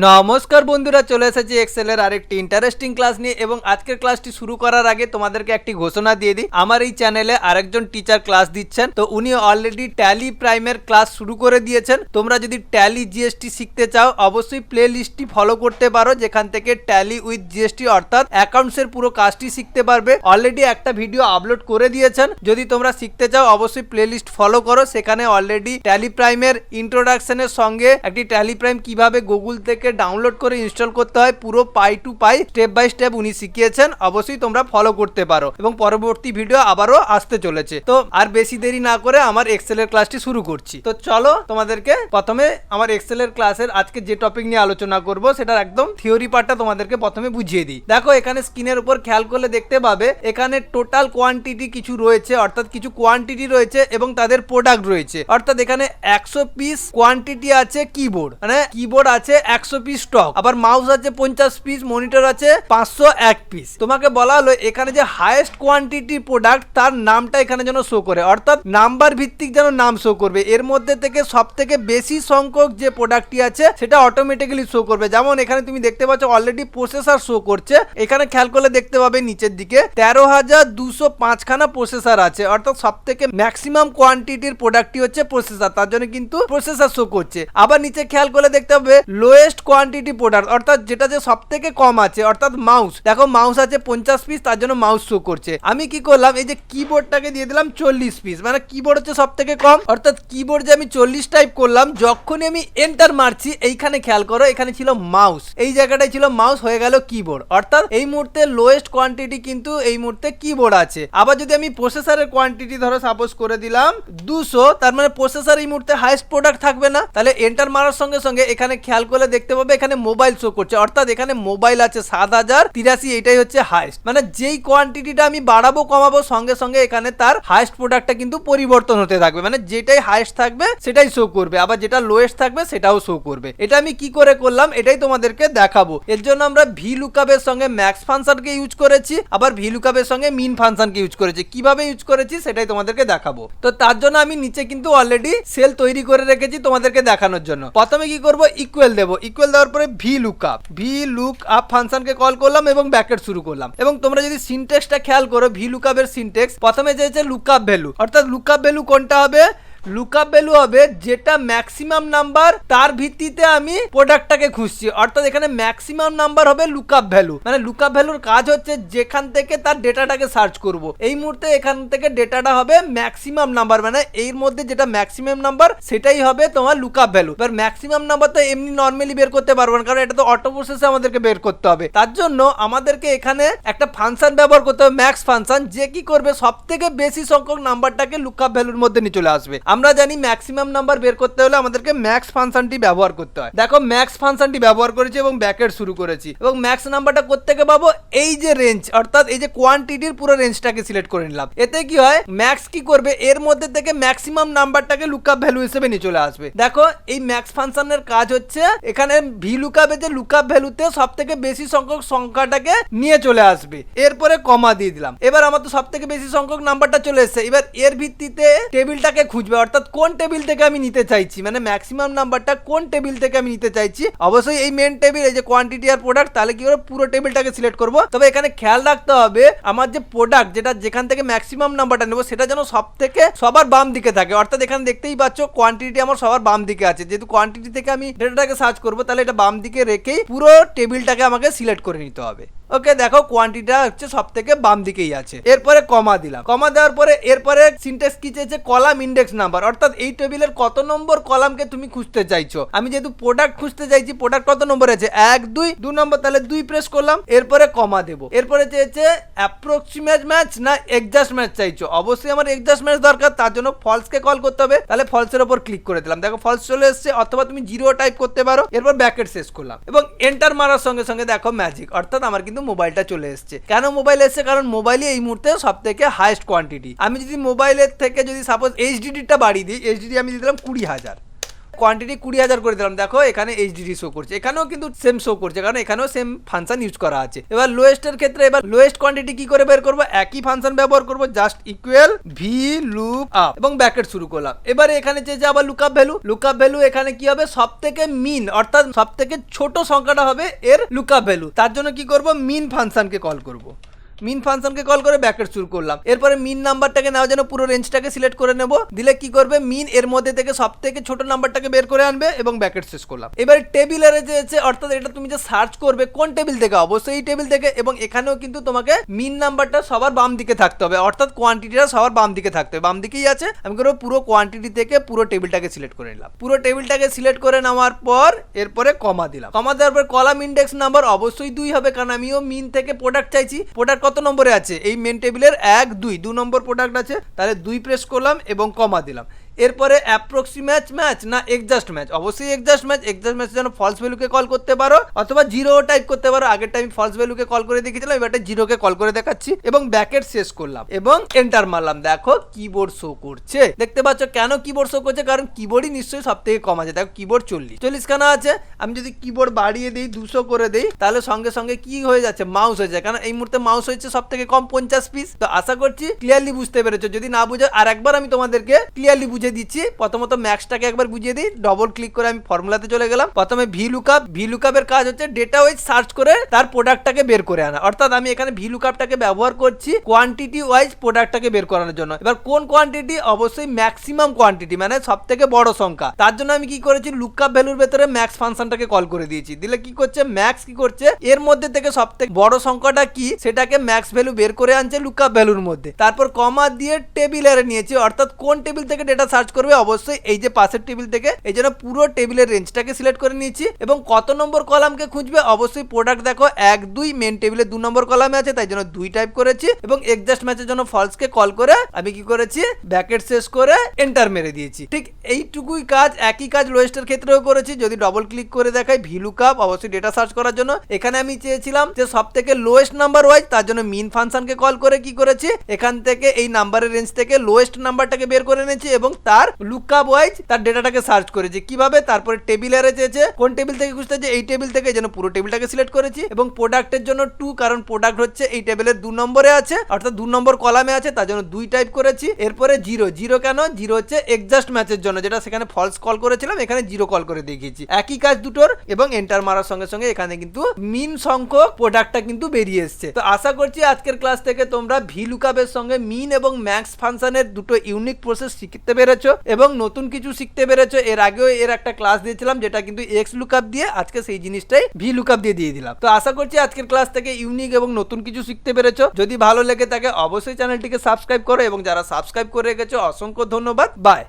নমস্কার বন্ধুরা, চলে এসেছি এক্সেলের আরেকটি ইন্টারেস্টিং ক্লাস নিয়ে এবং আজকের ক্লাসটি শুরু করার আগে তোমাদেরকে একটি ঘোষণা দিয়ে দিই। আমার এই চ্যানেলে আরেকজন টিচার ক্লাস দিচ্ছেন, তো উনি অলরেডি ট্যালি প্রাইমের ক্লাস শুরু করে দিয়েছেন। তোমরা যদি ট্যালি জিএসটি শিখতে চাও, অবশ্যই প্লে লিস্টটি ফলো করতে পারো, যেখান থেকে ট্যালি উইথ জিএসটি অর্থাৎ অ্যাকাউন্টসের পুরো কাজটি শিখতে পারবে। অলরেডি একটা ভিডিও আপলোড করে দিয়েছেন। যদি তোমরা শিখতে চাও, অবশ্যই প্লে লিস্ট ফলো করো। সেখানে অলরেডি ট্যালি প্রাইমের ইন্ট্রোডাকশনের সঙ্গে একটি ট্যালি প্রাইম কীভাবে গুগল থেকে ডাউনলোড করে ইনস্টল করতে হয়। পুরো pie to pie step by step উনি শিখিয়েছেন। অবশ্যই তোমরা ফলো করতে পারো এবং পরবর্তী ভিডিও আবারও আসতে চলেছে। তো আর বেশি দেরি না করে আমার এক্সেলের ক্লাসটি শুরু করছি। তো চলো তোমাদেরকে প্রথমে আমার এক্সেলের ক্লাসের আজকে যে টপিক নিয়ে আলোচনা করব, সেটার একদম থিওরি পার্টটা তোমাদেরকে প্রথমে বুঝিয়ে দিই। দেখো, এখানে স্ক্রিনের উপর খেয়াল করলে দেখতে পাবে, এখানে টোটাল কোয়ান্টিটি কিছু রয়েছে, অর্থাৎ কিছু কোয়ান্টিটি রয়েছে এবং তাদের প্রোডাক্ট রয়েছে। অর্থাৎ এখানে একশো পিস কোয়ান্টিটি আছে কিবোর্ড মানে কিবোর্ড আছে একশো পিস স্টক আবার মাউস আছে পঞ্চাশ পিস মনিটর আছে পাঁচশো এক পিস তোমাকে বলা হলো, এখানে যে হাইয়েস্ট কোয়ান্টিটি প্রোডাক্ট তার নামটা এখানে যেন শো করে। অর্থাৎ নাম্বার ভিত্তিক যেন নাম শো করবে। এর মধ্যে থেকে সব থেকে বেশি সংখ্যক যে প্রোডাক্টটি আছে, সেটা অটোমেটিক্যালি শো করবে। যেমন এখানে তুমি দেখতে পাচ্ছ অলরেডি প্রসেসার শো করছে। এখানে খেয়াল করলে দেখতে পাবে নিচের দিকে, তেরো হাজার দুশো পাঁচখানা প্রসেসার আছে। অর্থাৎ সব থেকে ম্যাক্সিমাম কোয়ান্টিটির প্রোডাক্টটি হচ্ছে প্রসেসার তার জন্য কিন্তু প্রসেসার শো করছে। আবার নিচে খেয়াল করলে দেখতে পাবে লোয়েস্ট কোয়ান্টিটি প্রোডাক্ট অর্থাৎ যেটা যে সব থেকে কম আছে, অর্থাৎ মাউস দেখো মাউস আছে পঞ্চাশ পিস তার জন্য মাউস শো করছে। আমি কি করলাম, এই যে কিবোর্ডটাকে দিয়ে দিলাম চল্লিশ পিস মানে কিবোর্ড হচ্ছে সব থেকে কম, অর্থাৎ কিবোর্ড যে আমি চল্লিশ টাইপ করলাম, যখনই আমি এন্টার মারছি, এইখানে খেয়াল করো, এখানে ছিল মাউস এই জায়গাটায় ছিল মাউস হয়ে গেল কিবোর্ড অর্থাৎ এই মুহূর্তে লোয়েস্ট কোয়ান্টিটি কিন্তু এই মুহূর্তে কিবোর্ড আছে। আবার যদি আমি প্রসেসরের কোয়ান্টিটি ধরো সাপোজ করে দিলাম দুশো, তার মানে প্রসেসর এই মুহূর্তে হাইস্ট প্রোডাক্ট থাকবে না। তাহলে এন্টার মারার সঙ্গে সঙ্গে এখানে খেয়াল করলে দেখতে পাবে এখানে মোবাইল শো করছে। অর্থাৎ এখানে মোবাইল আছে সাত হাজার তিরাশি, এটাই হচ্ছে হাইস্ট মানে যেই কোয়ান্টিটিটা আমি বাড়াবো, কমাবো, সঙ্গে সঙ্গে এখানে তার হাইস্ট প্রোডাক্টটা কিন্তু পরিবর্তন হতে থাকবে। মানে যেটাই হাইস্ট থাকবে, সেটাই শো করবে। আবার যেটা লোয়েস্ট থাকবে, সেটাও শো করবে। এটা আমি কি করে করলাম, এটাই তোমাদেরকে দেখাবো। এর জন্য আমরা ভি লুকআপের সঙ্গে ম্যাক্স ফাংশনকে ইউজ করেছি, আবার ভি লুকআপের সঙ্গে মিন ফাংশনকে ইউজ করেছি। কীভাবে ইউজ করেছি, সেটাই তোমাদেরকে দেখাবো। তো তার জন্য আমি নিচে কিন্তু অলরেডি সেল তৈরি করে রেখেছি তোমাদেরকে দেখানোর জন্য। প্রথমে কি করব? ইকুয়াল দেবো। ইকুয়াল দেওয়ার পরে V look up V look up ফাংশনকে কল করলাম এবং ব্যাকেট শুরু করলাম। এবং তোমরা যদি সিনটেক্সটা খেয়াল করো ভি লুক আপের সিনটেক্স প্রথমে যে হচ্ছে লুকআপ ভ্যালু অর্থাৎ লুক আপ ভ্যালু কোনটা হবে? লুকআপ ভ্যালু হবে যেটা ম্যাক্সিমাম নাম্বার তার ভিত্তিতে আমি প্রোডাক্টটাকে খুঁজছি। অর্থাৎ এখানে ম্যাক্সিমাম নাম্বার হবে লুকআপ ভ্যালু মানে লুকআপ ভ্যালুর কাজ হচ্ছে যেখান থেকে তার ডেটাটাকে সার্চ করব। এই মুহূর্তে এখান থেকে ডেটাটা হবে ম্যাক্সিমাম নাম্বার মানে এর মধ্যে যেটা ম্যাক্সিমাম নাম্বার সেটাই হবে তোমার লুকআপ ভ্যালু এবার ম্যাক্সিমাম নাম্বার তো এমনি নর্মালি বের করতে পারব না, কারণ এটা তো অটো প্রসেসে আমাদেরকে বের করতে হবে। তার জন্য আমাদেরকে এখানে একটা ফাংশন ব্যবহার করতে হবে ম্যাক্স ফাংশন যে কি করবে সব থেকে বেশি সংখ্যক নাম্বারটাকে লুকআপ ভ্যালুর মধ্যে নিয়ে চলে আসবে। আমরা জানি ম্যাক্সিমাম নাম্বার বের করতে হলে আমাদেরকে ম্যাক্স ফাংশনটি ব্যবহার করতে হয়। দেখো ম্যাক্স ফাংশনটি ব্যবহার করেছি এবং ব্যাকেট শুরু করেছি। এবং ম্যাক্স নাম্বারটা কোত্থেকে পাবো? এই যে রেঞ্জ অর্থাৎ এই যে কোয়ান্টিটির পুরো রেঞ্জটাকে সিলেক্ট করে নিলাম। এতে কি হয়? ম্যাক্স কি করবে? এর মধ্যে থেকে ম্যাক্সিমাম নাম্বারটাকে লুকআপ ভ্যালু হিসেবে নিয়ে চলে আসবে। দেখো, এই ম্যাক্স ফাংশনের কাজ হচ্ছে, এখানে ভি লুকআপে যে লুকআপ ভ্যালুতে সব থেকে বেশি সংখ্যক সংখ্যাটাকে নিয়ে চলে আসবে। এরপরে কমা দিয়ে দিলাম। এবার আমার তো সব থেকে বেশি সংখ্যক নাম্বারটা চলে এসেছে। এবার এর ভিত্তিতে টেবিলটাকে খুঁজবে অর্থাৎ কোন টেবিল থেকে আমি নিতে চাইছি? মানে ম্যাক্সিমাম নাম্বারটা কোন টেবিল থেকে আমি নিতে চাইছি? অবশ্যই এই মেন টেবিল এই যে কোয়ান্টিটি আর প্রোডাক্ট তাহলে কি করে পুরো টেবিলটাকে সিলেক্ট করব? তবে এখানে খেয়াল রাখতে হবে, আমার যে প্রোডাক্ট যেটা যেখান থেকে ম্যাক্সিমাম নাম্বারটা নেব, সেটা যেন সব থেকে সবার বাম দিকে থাকে। অর্থাৎ এখানে দেখতেই পাচ্ছ কোয়ান্টিটি আমার সবার বাম দিকে আছে। যেহেতু কোয়ান্টিটি থেকে আমি ডেটাটাকে সার্চ করব, তাহলে এটা বাম দিকে রেখেই পুরো টেবিলটাকে আমাকে সিলেক্ট করে নিতে হবে। ওকে, দেখো কোয়ান্টিটিটা হচ্ছে সব থেকে বাম দিকেই আছে। এরপরে কমা দিলাম। কমা দেওয়ার পরে, এরপরে সিনটেক্স কি চেয়েছে? কলাম ইন্ডেক্স নাম্বার অর্থাৎ এই টেবিলের কত নম্বর কলামকে তুমি খুঁজতে চাইছো? আমি যেহেতু প্রোডাক্ট খুঁজতে চাইছি প্রোডাক্ট কত নম্বর আছে? এক, দুই, দু নম্বর, তাহলে দুই প্রেস করলাম। এরপরে কমা দেবো। এরপরে চেয়েছে অ্যাপ্রক্সিমেট ম্যাচ না এক্সাস্ট ম্যাচ চাইছো? অবশ্যই আমার এক্সাস্ট ম্যাচ দরকার, তার জন্য ফলসকে কল করতে হবে। তাহলে ফলসের উপর ক্লিক করে দিলাম। দেখো ফলস চলে এসছে, অথবা তুমি জিরো টাইপ করতে পারো। এরপর ব্যাকেট শেষ করলাম। এবং এন্টার মারার সঙ্গে সঙ্গে দেখো ম্যাজিক অর্থাৎ আমার কিন্তু মোবাইলটা চলে এসছে। কেন মোবাইল এসছে? কারণ মোবাইলই এই মুহূর্তে সব থেকে হাইস্ট কোয়ান্টিটি আমি যদি মোবাইলের থেকে যদি সাপোজ এইচডিডিটা বাড়িয়ে দিই এইচডিডি আমি দিলাম কুড়ি হাজার। কোয়ান্টিটি কুড়ি হাজার করে দিলাম। দেখো, এখানে এইচডিডি শো করছে। এখানেও কিন্তু সেম শো করছে, কারণ এখানেও সেম ফাংশন ইউজ করা আছে। এবার লোয়েস্টের ক্ষেত্রে এবার লোয়েস্ট কোয়ান্টিটি কি করে বের করব? একই ফাংশন ব্যবহার করব just equal V look up এবং ব্যাকেট শুরু করলাম। এবারে এখানে চেয়েছে আবার লুকআপ ভ্যালু লুকআপ ভ্যালু এখানে কি হবে? সব থেকে মিন অর্থাৎ সব থেকে ছোট সংখ্যাটা হবে এর লুকআপ ভ্যালু তার জন্য কি করব? মিন ফাংশনকে কল করব। মিন ফাংশনকে কল করে ব্যাকেট শুরু করলাম। এরপরে মিন নাম্বারটাকে নেওয়ার জন্য পুরো রেঞ্জটাকে সিলেক্ট করে নেব। দিলে কি করবে? মিন এর মধ্যে থেকে সব থেকে ছোট নাম্বারটাকে বের করে আনবে এবং ব্যাকেট শেষ করলাম। এবারে টেবিলের যে আছে, অর্থাৎ এটা তুমি যে সার্চ করবে, কোন টেবিল থেকে? অবশ্যই এই টেবিল থেকে এবং এখানেও কিন্তু তোমাকে মিন নাম্বারটা সবার বাম দিকে থাকতে হবে। অর্থাৎ কোয়ান্টিটিটা সবার বাম দিকে থাকতে হবে। বাম দিকেই আছে। আমি করব পুরো কোয়ান্টিটি থেকে পুরো টেবিলটাকে সিলেক্ট করে নিলাম। পুরো টেবিলটাকে সিলেক্ট করে নেওয়ার পর এরপরে কমা দিলাম। কমা দেওয়ার পর কলাম ইন্ডেক্স নাম্বার অবশ্যই দুই হবে, কারণ আমিও মিন থেকে প্রোডাক্ট চাইছি। প্রোডাক্ট নম্বরে আছে? এই মেন টেবিলের এক, দুই, দু নম্বর প্রোডাক্ট আছে, তাহলে দুই প্রেস করলাম এবং কমা দিলাম। এরপরে অ্যাপ্রক্সিমেট ম্যাচ না এক্সাস্ট ম্যাচ অবশ্যই এক্সাস্ট ম্যাচ এক্সাস্ট ম্যাচের জন্য ফলস ভ্যালুকে কল করতে পারো, অথবা জিরো টাইপ করতে পারো। আগের টাইম ফলস ভ্যালুকে কল করে দেখিয়েছিলাম, এবারটা জিরোকে কল করে দেখাচ্ছি এবং ব্যাকেট শেষ করলাম এবং এন্টার মারলাম। দেখো কিবোর্ড শো করছে। দেখতে পাচ্ছ কেন কিবোর্ড শো করছে? কারণ কিবোর্ডই নিশ্চয়ই সব থেকে কম আছে। দেখো কিবোর্ড চল্লিশ। চল্লিশ খানা আছে। আমি যদি কিবোর্ড বাড়িয়ে দিই, দুশো করে দিই, তাহলে সঙ্গে সঙ্গে কি হয়ে যাচ্ছে? মাউস হয়ে যায়। কারণ এই মুহূর্তে মাউস হয়েছে সব থেকে কম পঞ্চাশ পিস তো আশা করছি ক্লিয়ারলি বুঝতে পেরেছ। যদি না বুঝো আর একবার আমি তোমাদেরকে ক্লিয়ারলি বুঝে দিচ্ছি। প্রথমত ম্যাক্সটাকে একবার বুঝিয়ে দিই। ডবল ক্লিক করে আমি ফর্মুলাতে চলে গেলাম। প্রথমে ভি লুকআপ ভি লুকআপের কাজ হচ্ছে ডেটা ওয়াইজ সার্চ করে তার প্রোডাক্টটাকে বের করে আনা। অর্থাৎ আমি এখানে ভি লুকআপটাকে ব্যবহার করছি কোয়ান্টিটি ওয়াইজ প্রোডাক্টটাকে বের করানোর জন্য। এবার কোন কোয়ান্টিটি অবশ্যই ম্যাক্সিমাম কোয়ান্টিটি মানে সব থেকে বড় সংখ্যা। তার জন্য আমি কি করেছি? লুকআপ ভ্যালুর ভেতরে ম্যাক্স ফাংশনটাকে কল করে দিয়েছি। দিলে কি করছে? ম্যাক্স কি করছে? এর মধ্যে থেকে সব থেকে বড় সংখ্যাটা কি? সেটাকে ম্যাক্স ভ্যালু বের করে আনছে লুকআপ ভ্যালুর মধ্যে। তারপর কমা দিয়ে টেবিলের নিয়েছি। অর্থাৎ কোন টেবিল থেকে ডেটা সার্চ করবে, অবশ্যই এই যে পাশের টেবিল থেকে, এই জন্য পুরো টেবিলের রেঞ্জটাকে সিলেক্ট করে নিয়েছি। এবং কত নম্বর কলামকে খুঁজবে, অবশ্যই প্রোডাক্ট দেখো, এক, দুই মেন টেবিলে দু নম্বর কলামে আছে, তাই জন্য দুই টাইপ করেছি। এবং এক্সাস্ট ম্যাচের জন্য ফলসকে কল করে, আমি কি করেছি ব্যাকেট শেষ করে এন্টার মেরে দিয়েছি। ঠিক এইটুকুই কাজ, একই কাজ লোয়েস্টের ক্ষেত্রেও করেছি। যদি ডবল ক্লিক করে দেখাই ভিলু কাপ অবশ্যই ডেটা সার্চ করার জন্য। এখানে আমি চেয়েছিলাম যে সব থেকে লোয়েস্ট নাম্বার ওয়াইজ তার জন্য মিন ফাংশনকে কল করে কি করেছি, এখান থেকে এই নাম্বারের রেঞ্জ থেকে লোয়েস্ট নাম্বারটাকে বের করে এনেছি এবং তার লুকআপ ওয়াইজ তার ডেটাটাকে সার্চ করেছি কীভাবে তারপরে টেবিল টেবিলের চেয়েছে, কোন টেবিল থেকে খুঁজতে যে এই টেবিল থেকে যেন পুরো টেবিলটাকে সিলেক্ট করেছি এবং প্রোডাক্টের জন্য টু কারণ প্রোডাক্ট হচ্ছে এই টেবিলের দু নম্বরে আছে, অর্থাৎ দু নম্বর কলামে আছে, তার জন্য দুই টাইপ করেছি, এরপরে জিরো জিরো কেন? জিরো হচ্ছে এক্সাস্ট ম্যাচের জন্য, যেটা সেখানে ফলস কল করেছিলাম, এখানে জিরো কল করে দেখিয়েছি। একই কাজ দুটোর এবং এন্টার মারার সঙ্গে সঙ্গে এখানে কিন্তু মিন সংখ্যক প্রোডাক্টটা কিন্তু বেরিয়ে এসছে। তো আশা করছি আজকের ক্লাস থেকে তোমরা ভি লুকআপের সঙ্গে মিন এবং ম্যাক্স ফাংশনের দুটো ইউনিক প্রসেস শিখতে পেরেছ এবং নতুন কিছু শিখতে পেরেছ, এর আগেও এর একটা ক্লাস দিয়েছিলাম, যেটা কিন্তু এক্স লুকআপ দিয়ে আজকে সেই জিনিসটাই ভি লুকআপ দিয়ে দিয়ে দিলাম। তো আশা করছি আজকের ক্লাস থেকে ইউনিক এবং নতুন কিছু শিখতে পেরেছ। যদি ভালো লেগে থাকে, অবশ্যই চ্যানেলটিকে সাবস্ক্রাইব করো এবং যারা সাবস্ক্রাইব করে রেখেছো, অসংখ্য ধন্যবাদ। বাই